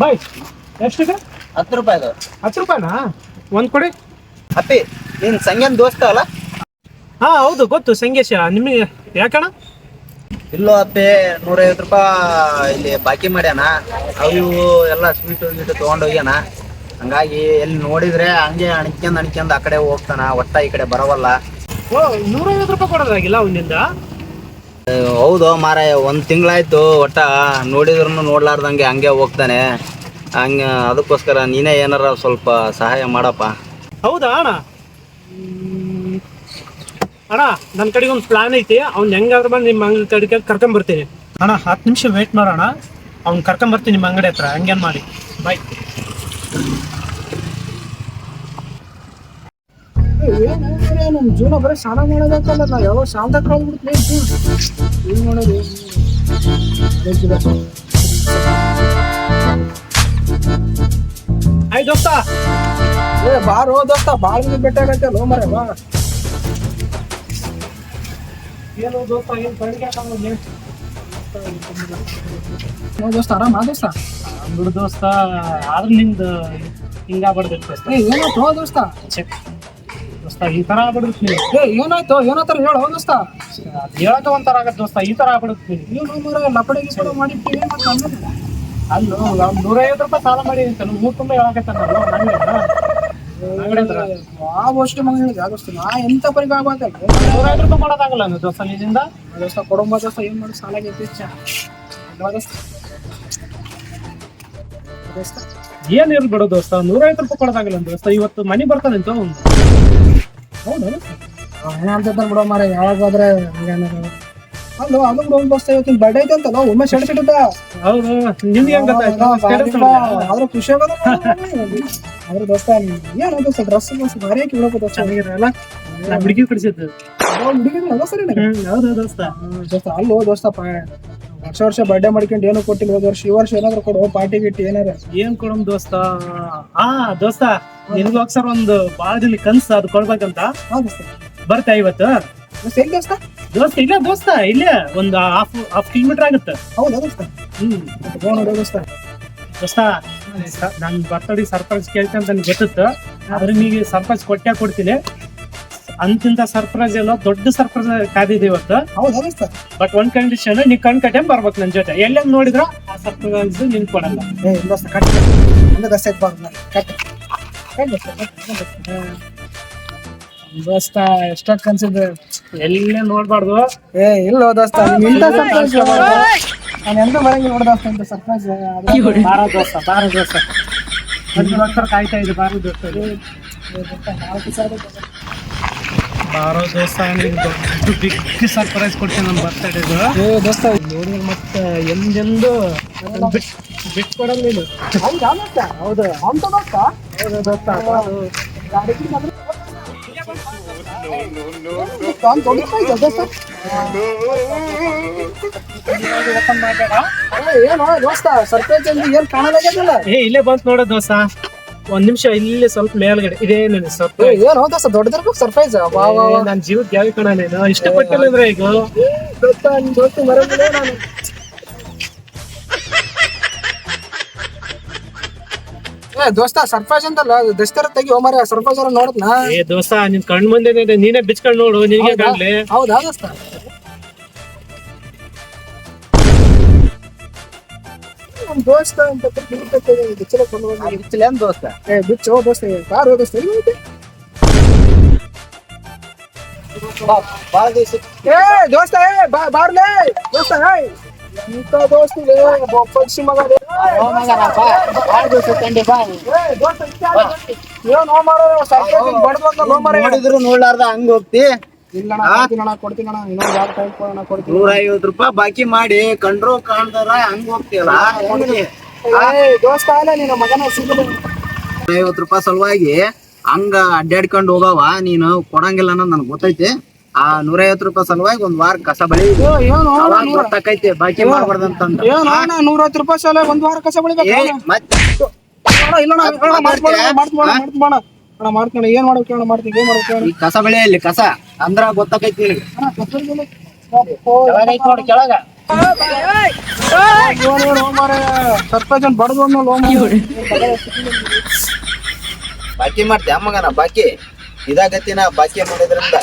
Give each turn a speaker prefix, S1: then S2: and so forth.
S1: ಬಾಯ್. ಎಷ್ಟಕ್ಕೆ
S2: ಹತ್ತು ರೂಪಾಯಿದು
S1: ಹತ್ತು ರೂಪಾಯಿನಾ? ಒಂದು ಕೊಡಿ.
S2: ಅಪ್ಪಿ ನೀನು ಸಂಗ್ಯನ್ ದೋಸ್ತ ಅಲ್ಲ?
S1: ಹಾ ಹೌದು ಗೊತ್ತು ಸಂಗೇಶ. ನಿಮಗೆ ಯಾಕಣ
S2: ಇಲ್ಲೋ ಅಪ್ಪಿ ನೂರೈವತ್ತು ರೂಪಾಯಿ ಇಲ್ಲಿ ಬಾಕಿ ಮಾಡ್ಯಾನ. ಅವು ಇವು ಎಲ್ಲ ಸ್ವೀಟ್ ಗೀಟ್ ತೊಗೊಂಡೋಗ್ಯಾನ ಹಂಗಾಗಿ ಎಲ್ಲಿ ನೋಡಿದ್ರೆ ಹಂಗೆ ಅಣಿಕ್ಯಂದ್ ಅಣಿಕ್ಯಂದ್ ಆ ಕಡೆ ಹೋಗ್ತಾನ. ಒಟ್ಟ ಈ ಕಡೆ ಬರವಲ್ಲ.
S1: ಓ ನೂರೈವತ್ತು ರೂಪಾಯಿ ಕೊಡೋದಾಗಿಲ್ಲ ಅವನಿಂದ?
S2: ಹೌದು ಮಾರಾಯ ಒಂದು ತಿಂಗಳಾಯ್ತು ಒಟ್ಟ ನೋಡಿದ್ರು ನೋಡ್ಲಾರ್ದಂಗೆ ಹಂಗೆ ಹೋಗ್ತಾನೆ. ಹಂಗ ಅದಕ್ಕೋಸ್ಕರ ನೀನೇ ಏನಾರ ಸ್ವಲ್ಪ ಸಹಾಯ ಮಾಡಪ್ಪ.
S1: ಹೌದಾ ಅಣ್ಣ? ಅಣ್ಣ ನನ್ನ ಕಡೆಗೆ ಒಂದು ಪ್ಲಾನ್ ಐತಿ. ಅವ್ನು ಹೆಂಗಾದ್ರೂ ಬಂದು ನಿಮ್ಮ ಅಂಗಡಿ ಕಡೆಗೆ ಕರ್ಕೊಂಬರ್ತೀನಿ. ಅಣ್ಣ ಹತ್ತು ನಿಮಿಷ ವೇಟ್ ಮಾಡೋಣ ಅವ್ನು ಕರ್ಕೊಂಬರ್ತೀನಿ ನಿಮ್ಮ ಅಂಗಡಿ ಹತ್ರ. ಹಂಗೇನು ಮಾಡಿ. ಬಾಯ್
S3: ನಮ್ಮ ಜೀವನ ಬರೀ ಸ್ನಾನ ಮಾಡೋದಕ್ಕಲ್ಲ ನಾ ಯಾವಾಗ ಶಾಂತ ಕಳ್ಬಿಡ್ತೀನಿ ಏನು ಮಾಡೋದು?
S1: ಐ ದೋಸ್ತ!
S3: ಏ ಬಾರೋ ದೋಸ್ತ ಬಾಳ ದಿನ ಬೆಟ್ಟ ಆಗತ್ತೆ ಲೋ ಮರೆ ಬಾ.
S1: ಏನು ದೋಸ್ತ ಏನು ಕಡಿಗೆ
S3: ನೋ ದೋಸ್ತ ಆರಾಮ ದೋಸ್ತ?
S1: ಬಿಡು ದೋಸ್ತ ಆದ್ರೆ ನಿಂದು ಹಿಂಗಾಗ್ಬಾರ್ದು ದೋಸ್ತ
S3: ಏ ಏನಾಯ್ತು? ಹೋ ದೋಸ್ತ.
S1: ಛೆ. ದೋಸ್ತ ಈ ತರ ಆಗ್ಬಿಡುತ್ತೆ
S3: ಏ ಏನಾಯ್ತು? ಏನೋ ಹೇಳು ಹೋ ದೋಸ್ತ.
S1: ಅದ್ ಹೇಳಕ್ಕೆ ಒಂಥರ ಆಗತ್ತೆ ದೋಸ್ತ ಈ ತರ ಆಗ್ಬಿಡುತ್ತೆ ನೀವು
S3: ಏನು ಮರ ಲಪಡೆ ಗಿಪಡೆ ಮಾಡಿರ್ತೀವಿ ಮತ್ತೆ ಅಲ್ಲ
S1: ಅಲ್ಲೋ ಅವ್ನು ನೂರೈವತ್ತು ರೂಪಾಯಿ ಸಾಲ ಮಾಡಿ ಅಂತ ಮೂರು ತುಂಬ ಹೇಳಕತ್ತ ನಾನು.
S3: ಆ ವರ್ಷ ಮಗ ಹೇಳಿದೆ? ದೋಸ್ತ ನಾ ಎಂತ ಪರಿಗ ನೂರ
S1: ನೂರೈವತ್ತು ರೂಪಾಯಿ ಮಾಡೋದಾಗಲ್ಲ ನಾನು ದೋಸ್ತ ನಿಜಿಂದ
S3: ದೋಸ್ತ ಕೊಡಂಬ ದೋಸ್ತ ಏನ್ ಮಾಡಿ ಸಾಲ ಆಗೈತಿ ಚಾ ದೋಸ್ತ? ದೋಸ್ತ?
S1: ಏನ್ ಇರ್ಲಿ ಬಿಡು ದೋಸ್ತ ನೂರೈವತ್ತು ರೂಪಾಯಿ ಕೊಡೋದಾಗಲ್ಲ ದೋಸ್ತ. ಇವತ್ತು ಮನಿ ಬರ್ತಾನೆ ಅಂತ
S3: ಏನಂತ ಬಿಡೋ ಮಾರ ಯಾವಾಗಾದ್ರೆ ಅಲ್ಲೋ ಅದು ಒಂದು ದೋಸ್ತ ಇವತ್ತಿನ ಬರ್ಡೇ ಐತೆ ಅಂತಲ್ಲ ಒಮ್ಮೆ ಶರ್ಟ್ ಸಿಡುತ್ತ
S1: ಹೌದು ನಿಮ್ಗೆ ಹೆಂಗ್ ಗೊತ್ತಾಯ್ತು?
S3: ಆದ್ರೆ ಖುಷಿ ಆಗೋದ ಆದ್ರೆ ದೋಸ್ತ ಏನು ದೋಸ್ತ ಡ್ರೆಸ್ ದೋಸ್ತ ಭಾರಿ ಹಾಕಿ ಬಿಡಪ್ಪ ದೋಸ್ತ.
S1: ನಾ ಹುಡುಗಿ ಕಡಿಸಿದ್ದು
S3: ಹುಡುಗಿ ಅದ ಸರಿ
S1: ಹೌದು ದೋಸ್ತ.
S3: ದೋಸ್ತ ಅಲ್ಲೋ ದೋಸ್ತ ಪಾ ವರ್ಷ ವರ್ಷ ಬರ್ಡೇ ಮಾಡ್ಕೊಂಡು ಏನು ಕೊಟ್ಟಿಲ್ಲ ಹೋದ ವರ್ಷ ಈ ವರ್ಷ ಏನಾದ್ರು ಕೊಡು ಪಾರ್ಟಿ ಗಿಟ್ಟಿ ಏನಾರ.
S1: ಏನ್ ಕೊಡಮ್ ದೋಸ್ತ? ಆ ದೋಸ್ತ ನಿಮ್ಗೆ ಸರ್ ಒಂದು ಬಾಳ ದಿನ ಕನ್ಸ ಅದು ಕೊಡ್ಬೇಕಂತ?
S3: ಹಾ ದೋಸ್ತ.
S1: ಬರ್ತಾ ಇವತ್ತು?
S3: ದೋಸ್ತ ಎಲ್ಲಿ ದೋಸ್ತ?
S1: ದೋಸ್ತ ಇಲ್ಲ ದೋಸ್ತ ಇಲ್ಲೇ ಒಂದು ಹಾಫ್ ಹಾಫ್ ಕಿಲೋಮೀಟರ್ ಆಗುತ್ತೆ.
S3: ಹೌದಾ ದೋಸ್ತ?
S1: ಹ್ಮ್.
S3: ನೋಡು ದೋಸ್ತ?
S1: ದೋಸ್ತ ನನ್ ಬರ್ತಡಿ ಸರ್ಪ್ರೈಸ್ ಕೇಳ್ತೀನಿ ಅಂತ ನನಗೆ ಗೊತ್ತಿತ್ತು. ಆದ್ರೆ ನೀವು ಸರ್ಪ್ರೈಸ್ ಕೊಟ್ಟೆ ಕೊಡ್ತೀನಿ. ಅಂತಿಂತ ಸರ್ಪ್ರೈಸ್ ಎಲ್ಲ ದೊಡ್ಡ ಸರ್ಪ್ರೈಸ್ ಕಾದಿದೆ ಇವತ್ತು.
S3: ಹೌದಾ ದೋಸ್ತ?
S1: ಬಟ್ ಒಂದ್ ಕಂಡೀಷನ್ ನೀ ಕಣ್ ಕಟ್ಟೆ ಬರ್ಬೇಕು ನನ್ ಜೊತೆ. ಎಲ್ಲ ನೋಡಿದ್ರ ಆ ಸರ್ಪ್ರೈಸ್ ನಿನ್ ಕೊಡಲ್ಲ.
S3: ಏ ದೋಸ್ತ ಕಟ್. ಹಂಗ ದೋಸ್ತ ಕಟ್. ಕಟ್. ದೋಸ್ತ ಎಷ್ಟೊತ್. ಕನ್ಸಿದ್ದು
S1: ಎಲ್ಲೇ ನೋಡ್ಬಾರ್ದು?
S3: ಏ ಇಲ್ಲ ದೋಸ್ತ ಇಂಥ ಸರ್ಪ್ರೈಸ್ ನಾನು ಎಂತ ಬರಂಗಿಲ್ಲ ನೋಡ ದೋಸ್ತ ಇಂಥ ಸರ್ಪ್ರೈಸ್
S1: ಬಾರ ದೋಸ್ತ ಬಾರ ದೋಸ್ತ. ಒಂದು ವರ್ಷ ಕಾಯ್ತಾ ಇದೆ ಬಾರ ದೋಸ್ತ. ಬಾರೋ ದೋಸ್ತ ದೊಡ್ಡ ಬಿಗ್ ಸರ್ಪ್ರೈಸ್ ಕೊಡ್ತೀನಿ ನನ್ನ ಬರ್ತಡೇದು
S3: ಏ ದೋಸ್ತ
S1: ನೋಡಿ ಮತ್ತೆ ಎಂದೆಂದು ಬಿಟ್ಟು ಬಿಟ್ ಕೊಡಲ್ಲ ನೀನು
S3: ಹೌದಾ ಹೌದು ಅಂತ ದೋಸ್ತ?
S1: ಹೌದು ದೋಸ್ತ
S3: ಏನು ದೋಸ್ತ ಸರ್ಪ್ರೈಸ್ ಅಂದ್ರೆ ಏನ್ ಕಾಣಲಾಗ್ಯದಲ್ಲ
S1: ಏ ಇಲ್ಲೇ ಬಂತ ನೋಡ ದೋಸ್ತ. ಒಂದ್ ನಿಮಿಷ ಇಲ್ಲೇ ಸ್ವಲ್ಪ ಮೇಲ್ಗಡೆ. ಇದೇ ನನ್ ಸರ್ಪ್ರೈಸ್
S3: ಏನು ದೋಸ್ತ? ದೊಡ್ಡದಿರ್ಬೇಕು ಸರ್ಪ್ರೈಸ್
S1: ನನ್ ಜೀವಕ್ಕೆ ಯಾವ ಕಣ ನೀನು ಇಷ್ಟಪಟ್ಟಿಲ್ಲ ಅಂದ್ರೆ ಈಗ
S3: ದೋಸ್ತ ನಿನ್ ದೋಸ್ತ ಮರಬಿಲ್ಲ ನಾನು. ಏ ದೋಸ್ತ ಸರ್ಪ್ರೈಸ್ ಅಂತಲ್ಲ ದಸ್ತರ ತೆಗಿ ಮರ ಸರ್ಪ್ರೈಸ್ ಅವ್ರ ನೋಡದ್ನ?
S1: ಏ ದೋಸ್ತ ನಿನ್ ಕಣ್ ಮುಂದೆ ಇದೆ, ನೀನೇ ಬಿಚ್ಕೊಂಡ್ ನೋಡು ನಿನ್ಗೆ ಕಾಣ್ಲಿ.
S3: ಹೌದಾ ದೋಸ್ತ? ನಮ್ ದೋಸ್ತ ಅಂತ ಬಿಚ್ಚಲ.
S2: ಬಿಚ್ಚಲೇನ್ ದೋಸ್ತ?
S3: ಏ ಬಿಚ್ಚು ದೋಸ್ತ ಬಾರ್ ದೋಸ್ತ ಎಲ್ಲಿ
S2: ದಿವಸ
S3: ಏ ದೋಸ್ತ ಏ ಬಾ ಬಾರ್ಲೆ ದೋಸ್ತ ಏ ದೋಸ್ತ ಇದೆ ಪಕ್ಷಿ ಮಗ ಲೋ.
S2: ನೋಡಿದ್ರು ನೋಡ್ಲಾರ್ದ ಹಂಗ ಹೋಗ್ತಿ. ನೂರ ರೂಪಾಯಿ ಬಾಕಿ ಮಾಡಿ ಕಂಡ್ರು ಕಾಣ್ದಾರ ಹಂಗ
S3: ಹೋಗ್ತಿಲ್ಲ
S2: ಐವತ್ತು ರೂಪಾಯಿ ಸಲುವಾಗಿ ಹಂಗ ಅಡ್ಡಾಡ್ಕೊಂಡು ಹೋಗವ ನೀನು ಕೊಡಂಗಿಲ್ಲ ಅನ್ನೋದು ನನಗೆ ಗೊತ್ತೈತಿ. ಆ ನೂರೈವತ್ತು ರೂಪಾಯಿ ಸಲುವಾಗಿ ಒಂದ್ ವಾರ ಕಸ ಬಳಿ ಗೊತ್ತಾಕೈತಿ ಬಾಕಿ ಮಾಡ್ಬಾರ್ದಂತಂದ
S3: ನೂರೈವತ್ತು ರೂಪಾಯಿ ಸಲುವಾಗಿ ಒಂದ್ ವಾರ ಕಸ ಬಳಿ ಏನ್ ಮಾಡ್ಬೇಕು ಮಾಡ್ತೀನಿ ಏನ್ ಮಾಡ್ಬೇಕು ಅಣ್ಣ?
S2: ಈ ಕಸ ಬೆಳೆಯಲ್ಲಿ ಕಸ ಅಂದ್ರ ಗೊತ್ತಾಕೈತಿ ನಿನಗೆ ಕೆಳಗ
S3: ಸರ್ಪಂಚ್ ಬಡದು
S2: ಬಾಕಿ ಮಾಡ್ತೀಯ ಅಮ್ಮಗನ ಬಾಕಿ ಇದಾಗತ್ತಿನ ಬಾಕಿ ಮಾಡಿದ್ರಿಂದ